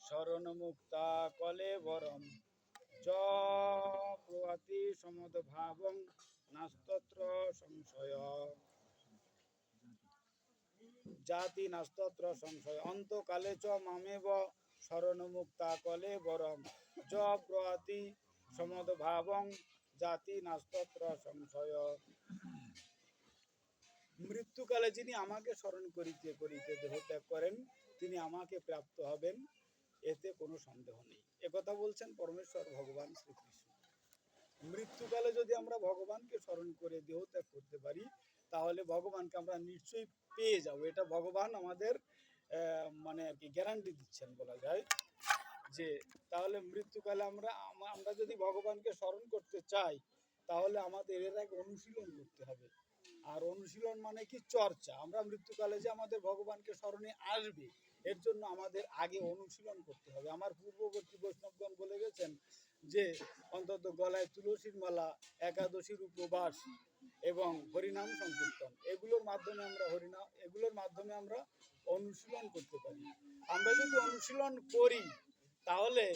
শরণ মুক্তা কলে বরম। চ সমদ ভাবং নাস্তত্র সংশয়। জাতি নাস্তত্র সংশয়। অন্তকালে চ মামেব শরণ মুক্তা কলে বরম। জ প্রয়াতি সমদ ভাবং জাতি নাস্তত্র সংশয়। মৃত্যুকালে যিনি আমাকে স্মরণ করিতে করিতে দেহত্যাগ করেন তিনি আমাকে প্রাপ্ত হবেন, এতে কোনো সন্দেহ নেই। একথা বলছেন পরমেশ্বর ভগবান শ্রীকৃষ্ণ। মৃত্যুকালে যদি আমরা ভগবানকে স্মরণ করে দেহত্যাগ করতে পারি, তাহলে ভগবানকে আমরা নিশ্চয়ই পেয়ে যাব। এটা ভগবান আমাদের মানে আর কি গ্যারান্টি দিচ্ছেন বলা যায় যে, তাহলে মৃত্যুকালে আমরা আমরা যদি ভগবানকে স্মরণ করতে চাই, তাহলে আমাদের এর আগে অনুশীলন করতে হবে। আর অনুশীলন মানে কি চর্চা। আমরা মৃত্যুকালে যে আমাদের ভগবানকে স্মরণে আসবে এর জন্য আমাদের আগে অনুশীলন করতে হবে। আমার পূর্ববর্তী বৈষ্ণবগণ বলে গেছেন যে, অন্তত গলায় তুলসীর মালা একাদশীর উপবাস এবং হরিনাম সংকীর্তন, এগুলোর মাধ্যমে আমরা হরিনাম এগুলোর মাধ্যমে আমরা অনুশীলন করতে পারি। আমরা যদি অনুশীলন করি, তাহলে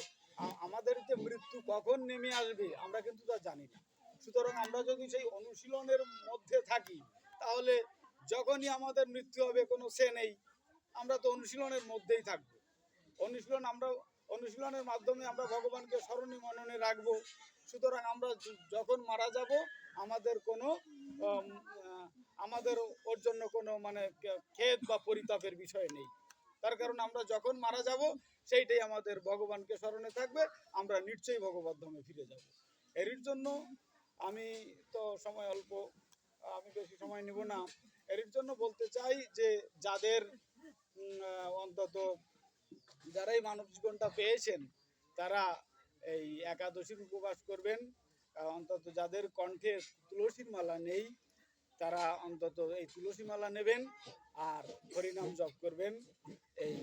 আমাদের যে মৃত্যু কখন নেমে আসবে, আমরা কিন্তু তা জানি না। সুতরাং আমরা যদি সেই অনুশীলনের মধ্যে থাকি, তাহলে যখনই আমাদের মৃত্যু হবে, কোনো সে নেই। আমরা তো অনুশীলনের মধ্যেই থাকব। অনুশীলন আমরা, অনুশীলনের মাধ্যমে আমরা ভগবানকে স্মরণে মননে রাখব। সুতরাং আমরা যখন মারা যাব, আমাদের কোনো আমাদের ওর জন্য কোনো মানে খেদ বা পরিতাপের বিষয় নেই। তার কারণ আমরা যখন মারা যাব, সেইটাই আমাদের ভগবানকে স্মরণে থাকবে। আমরা নিশ্চয়ই ভগবত ধামে ফিরে যাব। এর জন্য আমি তো সময় অল্প, আমি বেশি সময় নিব না। এর জন্য বলতে চাই যে, যাদের অন্তত যারা এই মানব জীবনটা পেয়েছেন, তারা এই একাদশীর উপবাস করবেন। অন্তত যাদের কণ্ঠে তুলসীর মালা নেই, তারা অন্তত এই তুলসী মালা নেবেন আর হরিনাম জপ করবেন। এই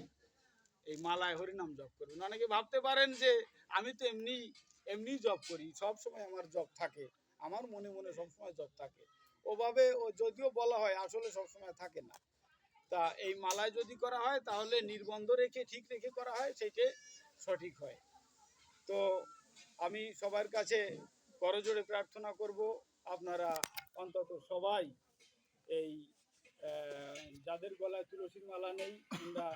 এই মালায় হরিনাম জপ করবেন। অনেকে ভাবতে পারেন যে আমি তো এমনি এমনি জপ করি, সব সময় আমার জপ থাকে, আমার মনে মনে সব সময় জপ থাকে। ওভাবে ও যদিও বলা হয় আসলে সব সময় থাকে না। তা এই মালায় যদি করা হয়, তাহলে নির্বন্ধ রেখে, ঠিক রেখে করা হয় সেইটা সঠিক হয়। তো আমি সবার কাছে করজোড়ে প্রার্থনা করব, আপনারা অন্তত সবাই এই যাদের গলায় তুলসীর মালা নেই, কিংবা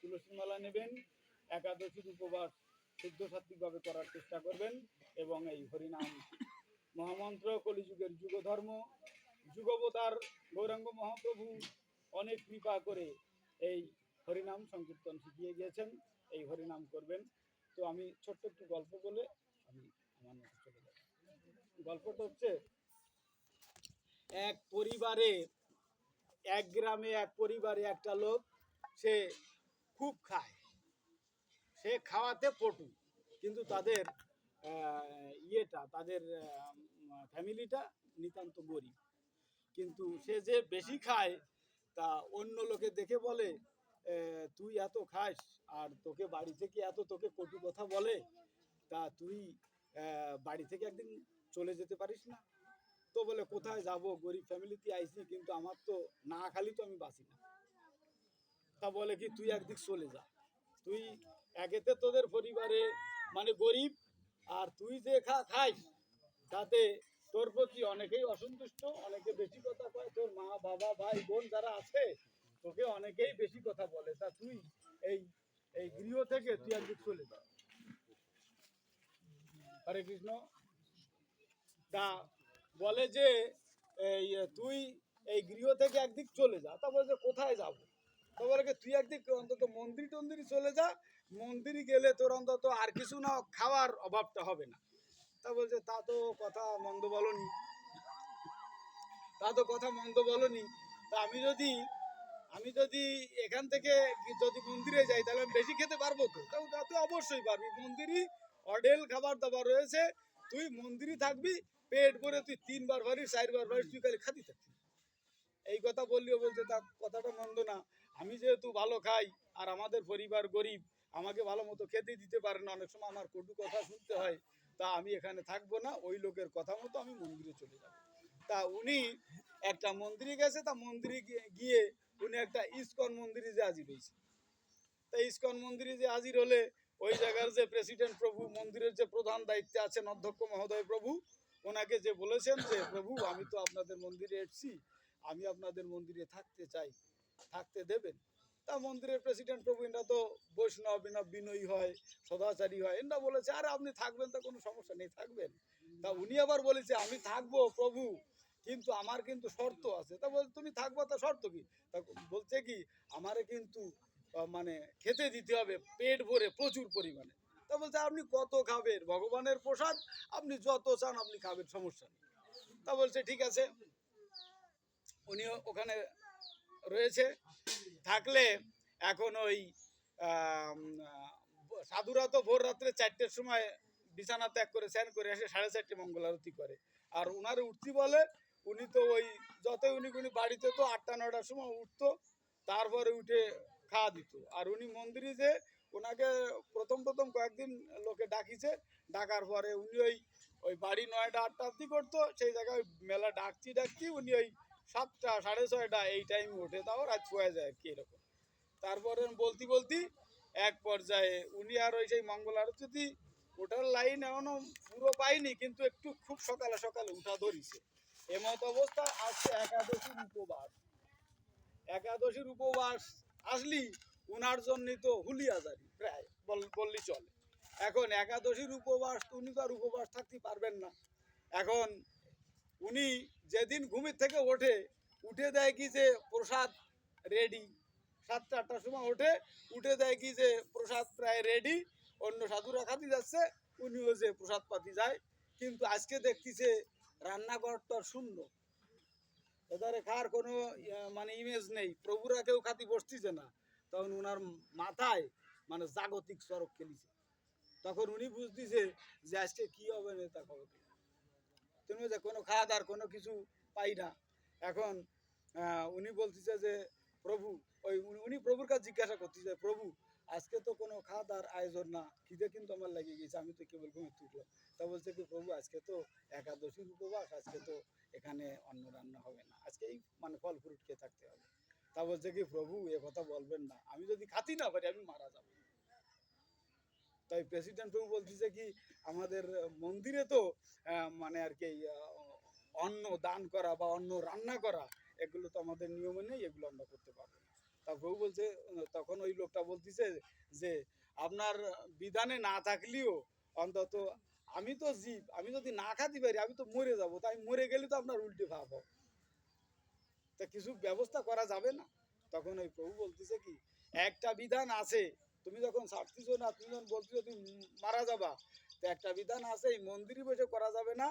তুলসীর মালা নেবেন, একাদশীর উপবাস শুদ্ধ সাত্বিকভাবে করার চেষ্টা করবেন, এবং এই হরিনাম মহামন্ত্র, কলিযুগের যুগধর্ম, যুগবতার গৌরাঙ্গ মহাপ্রভু অনেক কৃপা করে এই হরিনাম সংকীর্তন শিখিয়ে গিয়েছেন, এই হরিনাম করবেন। তো আমি ছোট্ট একটু গল্প বলে আমি আমার মতো চলে যাব গল্পটা হচ্ছে, এক পরিবারে, এক গ্রামে এক পরিবারে একটা লোক, সে খুব খায়। সে খাওয়াতে পটু, কিন্তু তাদের ইয়েটা, তাদের ফ্যামিলিটা নিতান্ত গরিব। কিন্তু সে যে বেশি খায় তা অন্য লোকে দেখে বলে তুই এত খাস, আর তোকে বাড়ি থেকে এত তোকে কটু কথা বলে, তা তুই বাড়ি থেকে একদিন চলে যেতে পারিস না? তো বলে, কোথায় যাব? গরিব ফ্যামিলিতে আইসি কিন্তু আমার তো না খালি তো আমি বাঁচি না। তা বলে কি, তুই একদিক চলে যা। তুই একেতে তোদের পরিবারে মানে গরিব, আর তুই যে খা খাইস তাতে তোর প্রতি অনেকেই অসন্তুষ্ট অনেকে বেশি কথা কয় তোর মা বাবা ভাই বোন যারা আছে তোকে অনেকেই বেশি কথা বলে। তা তুই এই এই গৃহ থেকে তুই একদিক চলে যা। হরে কৃষ্ণ। তা বলে যে এই তুই এই গৃহ থেকে একদিক চলে যা। তা বলে যে কোথায় যাব? তা বলে কি, তুই একদিক অন্তত মন্দির টন্দির চলে যা। মন্দিরে গেলে তোর অন্তত আর কিছু না খাওয়ার অভাবটা হবে না। তা বলছে, তা তো কথা মন্দ বলনি। তা তো কথা মন্দ বলনি। তা আমি যদি আমি যদি এখান থেকে যদি মন্দিরে যাই, তাহলে আমি বেশি খেতে পারব তো? তা তুই অবশ্যই পারবি। মন্দিরই অডেল খাবার দাবার রয়েছে। তুই মন্দিরই থাকবি, পেট ভরে তুই তিনবার ভারিস চারবার ভারিস তুই খালি খাতি থাকবি। এই কথা বললিও বলছে, তা কথাটা মন্দ না। আমি যেহেতু ভালো খাই, আর আমাদের পরিবার গরিব, আমাকে ভালো মতো খেতে দিতে পারে না, অনেক সময় আমার কটু কথা শুনতে হয়। তা আমি এখানে থাকব না, ওই লোকের কথা মতো আমি মন্দিরে চলে যাব। তা উনি একটা মন্দিরে গেছে, তা মন্দিরে গিয়ে- উনি একটা ইস্কন মন্দিরে যে হাজির হয়েছে। তা ইস্কন মন্দিরে যে হাজির হলে ওই জায়গার যে প্রেসিডেন্ট প্রভু, মন্দিরের যে প্রধান দায়িত্বে আছেন অধ্যক্ষ মহোদয় প্রভু, ওনাকে যে বলেছেন যে, প্রভু, আমি তো আপনাদের মন্দিরে এসেছি, আমি আপনাদের মন্দিরে থাকতে চাই, থাকতে দেবেন। তা মন্দিরের প্রেসিডেন্ট প্রভু, এরা তো বৈষ্ণব, এরা বিনয়ী হয়, সদাচারী হয়। এরা বলেছে, আর, আপনি থাকবেন তা, কোনো সমস্যা নেই, থাকবেন। তা উনি আবার বলেছে, আমি থাকব প্রভু, কিন্তু আমার কিন্তু শর্ত আছে। তা বলছে তুমি থাকব, তা শর্ত কি? তা বলছে কি, আমারে কিন্তু মানে খেতে দিতে হবে, পেট ভরে প্রচুর পরিমাণে। তা বলছে, আপনি কত খাবেন? ভগবানের প্রসাদ? আপনি যত চান, আপনি খাবেন, সমস্যা নেই। তা বলছে, ঠিক আছে। উনি ওখানে রয়েছে। থাকলে এখন ওই সাধুরা তো ভোর রাত্রে চারটের সময় বিছানা ত্যাগ করে স্যান করে এসে সাড়ে চারটে মঙ্গল আরতি করে। আর উনার উঠতি বলে, উনি তো ওই যতই উনি উনি বাড়িতে তো আটটা নটার সময় উঠতো, তারপরে উঠে খাওয়া দিত। আর উনি মন্দিরে যে ওনাকে প্রথম প্রথম কয়েকদিন লোকে ডাকিছে, ডাকার পরে উনি ওই ওই বাড়ি নয়টা আটটা অব্দি করতো, সেই জায়গায় মেলা ডাকছি ডাকছি, উনি ওই সাতটা, সাড়ে ছয়টা এই টাইমে ওঠে তাও রাত ছয় যায় আর কি এরকম। তারপরে বলতি বলতি এক পর্যায়ে উনি আর ওই সেই মঙ্গল আরতি ওটার লাইন এখনও পুরো পাইনি, কিন্তু একটু খুব সকালে সকালে উঠা ধরিছে। এমত অবস্থা, আজকে একাদশীর উপবাস। একাদশীর উপবাস আসলি উনার জন্যই তো হুলিয়াজারি, প্রায় বল- বললি চলে। এখন একাদশীর উপবাস উনি তো আর উপবাস থাকতে পারবেন না। এখন উনি যেদিন ঘুমের থেকে ওঠে, উঠে দেয় কি যে প্রসাদ রেডি সাতটা, আটটার সময় ওঠে, উঠে দেয় কি যে প্রসাদ প্রায় রেডি অন্য সাধুরা খাতি যাচ্ছে, উনিও যে প্রসাদ পাতি যায়। কিন্তু আজকে দেখতেছে রান্নাঘরটা শূন্য। এদারে খাওয়ার কোনো মানে ইমেজ নেই। প্রভুরা কেউ খাতি বসতেছে না। তখন উনার মাথায় মানে জাগতিক চরক খেলিছে। তখন উনি বুঝতেছে যে আজকে কি হবে নেতা কবে তুমি যে কোনো খাওয়া দাওয়ার কোনো কিছু পাই না। এখন উনি বলতেছে যে, প্রভু, ওই উনি- প্রভুর কাছে জিজ্ঞাসা করতেছে, প্রভু, আজকে তো কোনো খাওয়া দাওয়ার আয়োজন না, খিদে কিন্তু আমার লেগে গেছে, আমি তো কেবল ঘুমে তুললাম তা বলছে কি, প্রভু, আজকে তো একাদশীর উপবাস, আজকে তো এখানে অন্ন রান্না হবে না, আজকেই মানে ফল ফ্রুট খেয়ে থাকতে হবে। তা বলছে কি, প্রভু, এ কথা বলবেন না, আমি যদি খাতি না পারি, আমি মারা যাব। তাই প্রেসিডেন্ট প্রভু বলতেছে কি, আমাদের মন্দিরে তো মানে আর কি অন্ন দান করা বা অন্ন রান্না করা, এগুলো তো আমাদের নিয়মে নেই, এগুলো আমরা করতে পারব না। তা প্রভু বলছে, তখন ওই লোকটা বলতেছে যে, আপনার বিধানে না থাকলেও অন্তত আমি তো জীব, আমি যদি না খাতে পারি, আমি তো মরে যাব তাই মরে গেলে তো আপনার উল্টে ভাব হবে। তা কিছু ব্যবস্থা করা যাবে না? তখন ওই প্রভু বলতেছে কি, একটা বিধান আছে তুমি যখন ছাড়তেছো না তুমি যখন বলতেছো তুমি মারা যাবা। তো একটা বিধান আছে, এই মন্দিরে বসে করা যাবে না।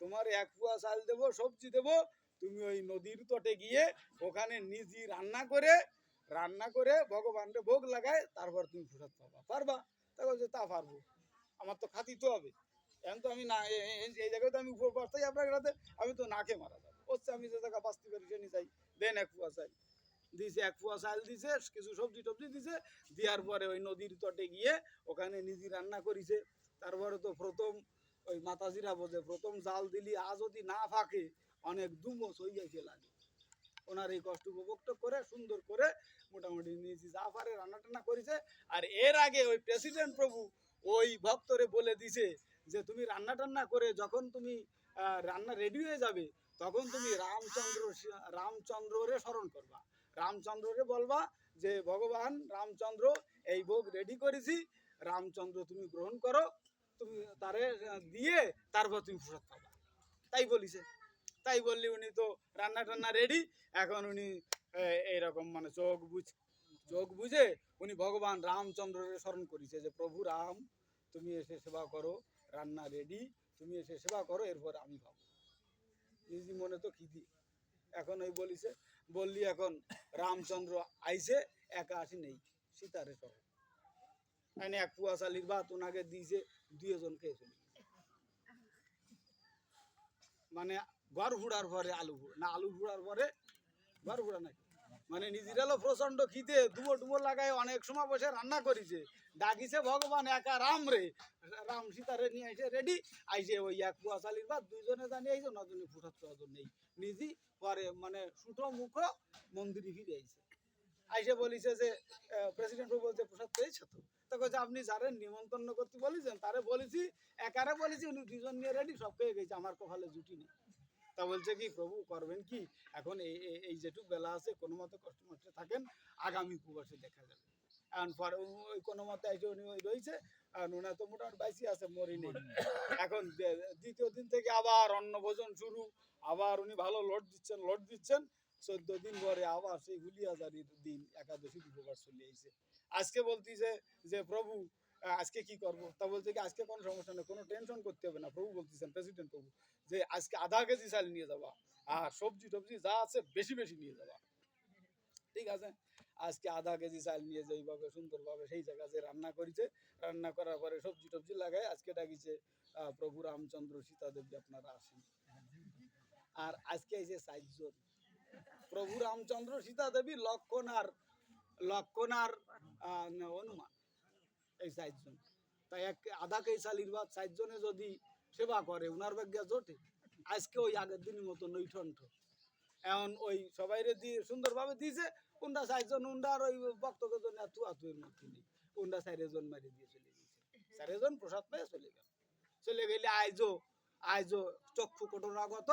তোমার এক পুয়া চাল দেবো, সবজি দেবো, তুমি ওই নদীর তটে গিয়ে ওখানে নিজে রান্না করে রান্না করে ভগবানকে ভোগ লাগায়, তারপর তুমি প্রসাদ পাবা। পারবা? তা বলছে, তা পারব। আমার তো খাতি তো হবে। এখন তো আমি না এই জায়গায় তো আমি উপর পারতাই আপনার আমি তো নাকে মারা যাব। হচ্ছে আমি যে জায়গা বাঁচতে পারি সে দেন এক পুয়া চাই দিছে, এক পুয়া চাল দিছে, কিছু সবজি টবজি দিছে দেওয়ার পরে ওই নদীর তটে গিয়ে ওখানে নিজে রান্না করিছে। তারপরে তো প্রথম ওই মাতাজিরা বোঝে প্রথম জাল দিলি, আজ যদি না ফাঁকে, অনেক দুমস হয়ে যাইছে লাগে। ওনার এই কষ্ট উপভোগ করে, সুন্দর করে মোটামুটি নিজে যা পারে রান্না টান্না করেছে। আর এর আগে ওই প্রেসিডেন্ট প্রভু ওই ভক্তরে বলে দিছে যে, তুমি রান্না টান্না করে যখন তুমি রান্না রেডি হয়ে যাবে, তখন তুমি রামচন্দ্র রামচন্দ্ররে স্মরণ করবা। রামচন্দ্ররে বলবা যে, ভগবান, রামচন্দ্র, এই ভোগ রেডি করেছি। রামচন্দ্র, তুমি গ্রহণ করো। তুমি তারে দিয়ে তারপর তুমি প্রসাদ পাবা। তাই বলিছে। তাই বললি উনি তো রান্না টান্না রেডি এখন উনি এইরকম মানে চোখ বুঝ, চোখ বুঝে উনি ভগবান রামচন্দ্রের স্মরণ করেছে যে, প্রভু রাম, তুমি এসে সেবা করো, রান্না রেডি তুমি এসে সেবা করো, এরপর আমি খাব নিজে মনে তো খিদি। এখন ওই বলিছে বললি এখন রামচন্দ্র আইছে, একা আসি নেই, সীতারে সহ এনে এক পুয়া চালির ভাত ওনাকে দিয়েছে দুইজন খেয়ে চলে গেছে। মানে ঘর হুড়ার পরে আলু না আলু হুড়ার পরে ঘর হুড়া নাকি? মানে নিজেরালো প্রচণ্ড খিদে ডুবো ডুবো লাগায় অনেক সময় বসে রান্না করেছে। ডাকিছে, ভগবান, একা রাম রে। রাম সীতারে নিয়ে এসে রেডি আইসে ওই এক পুয়া চালির ভাত দুইজনে জানিয়ে আইছে, নজনে ফুটাচ্ছে অজন নেই। নিজে পরে মানে সুটো মুখ, মন্দিরে ফিরে আইছে। আইসে বলিছে যে প্রেসিডেন্ট বলছে, প্রসাদ পেয়েছে তো? আপনি যারে নিমন্ত্রণ করতে বলেছেন, তারে বলেছি, একারে বলেছি, উনি দুজন নিয়ে রেডি সব পেয়ে গেছে, আমার কপালে জুটি নেই। তা বলছে কি, প্রভু, করবেন কি? এখন এই যেটুক বেলা আছে কোনো মতে কষ্ট থাকেন, আগামী উপবাসে দেখা যাবে। এখন পরে ওই কোনো মতে এসে উনি ওই রয়েছে আর ওনার তো মোটামুটি বাইসি আছে মরি নেই এখন দ্বিতীয় দিন থেকে আবার অন্ন ভোজন শুরু আবার উনি ভালো লোড দিচ্ছেন লোড দিচ্ছেন। চোদ্দ দিন পরে আবার সেই হুলিয়াজারির দিন একাদশীর উপবাস চলে এসেছে। আজকে বলতিছে যে প্রভু আজকে কি করব? তা বলছে কি আজকে কোনো সমস্যা নেই কোনো টেনশন করতে হবে না। প্রভু বলতেছেন প্রেসিডেন্ট প্রভু যে আজকে আধা কেজি চাল নিয়ে যাবা আর সবজি টবজি যা আছে বেশি বেশি নিয়ে যাবা। ঠিক আছে? আজকে আধা কেজি চাল নিয়ে যেইভাবে সুন্দরভাবে সেই জায়গাতে রান্না করেছে, রান্না করার পরে সবজি টবজি লাগায় আজকে ডাকিছে প্রভু রামচন্দ্র সীতা দেবী আপনারা আসেন। আর আজকে এই যে প্রভু রামচন্দ্র সীতা দেবী লক্ষণ আর লক্ষণ আর হনুমান, এই চারজন। তাই এক, আধা কেজি চালির বাদ চারজনে যদি সেবা করে, উনার ভাগ্যা জোটে। আজকে ওই আগের দিনের মতো নৈঠণ্ঠ এখন ওই সবাই দিয়ে সুন্দরভাবে দিয়েছে উন্ডা চারজন উন্ডার ওই জন্য মধ্যে নেই উন্ডা মারি দিয়ে চলে গেছে। প্রসাদ পেয়ে চলে গেল। চলে গেলে আইজো আইজো চক্ষু কটনাগত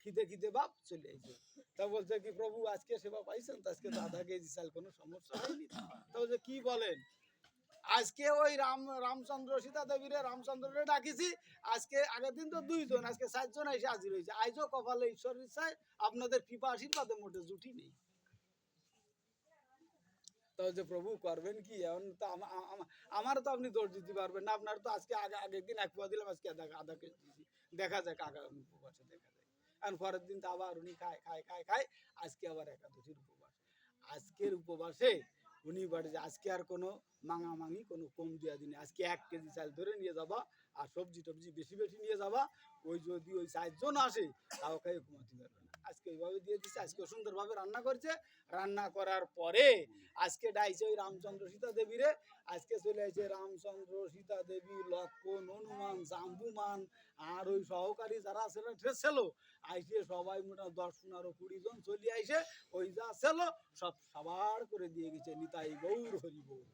খিদে খিদে বাপ চলে আইছে তা বলছে কি, প্রভু, আজকে সেবা পাইছেন তো, আজকে তো আধা কেজি চাল কোনো সমস্যা হয়নি তা? বলছে, কি বলেন? আজকে ওই রাম, রামচন্দ্র সীতা দেবীরে রামচন্দ্ররে ডাকিছি, আজকে আগের দিন তো দুইজন, আজকে চারজন এসে হাজির হয়েছে। আইজও কপালে ঈশ্বর ইচ্ছায় আপনাদের কৃপা আশীর্বাদে মোটে জুটি নেই। তো যে প্রভু করবেন কি? এখন তো আমা- আমার তো আপনি দোষ দিতে পারবেন না। আপনার তো আজকে আগে, আগের দিন এক পোয়া দিলাম, আজকে আধা কেজি দিয়েছি দেখা যাক আগামী উপবাসে দেখা যায় আর পরের দিন তো আবার উনি খায় খায় খায় খায়, আজকে আবার একাদশীর উপবাস আজকের উপবাসে উনি বাড়ি আজকে আর কোনো মাঙামাঙি, কোনো কম দেওয়া দিনে। আজকে এক কেজি চাল ধরে নিয়ে যাবা আর সবজি টবজি বেশি বেশি নিয়ে যাবা। ওই যদি ওই চারজন আসে, তাও খাই ঘুমাতে পারবে আজকে ওইভাবে দিয়ে দিচ্ছে আজকে সুন্দরভাবে রান্না করছে। রান্না করার পরে আজকে ডাইছে ওই রামচন্দ্র সীতা দেবীরে। আজকে চলে আসছে রামচন্দ্র সীতা দেবী লক্ষণ হনুমান, জাম্বুমান আর ওই সহকারী যারা ছিল ছিল। আইসে সবাই মোটা দশ, পনেরো, কুড়ি জন চলে আইসে, ওই যা ছিল সব সাবার করে দিয়ে গেছে, নিতাই গৌর হরি গৌর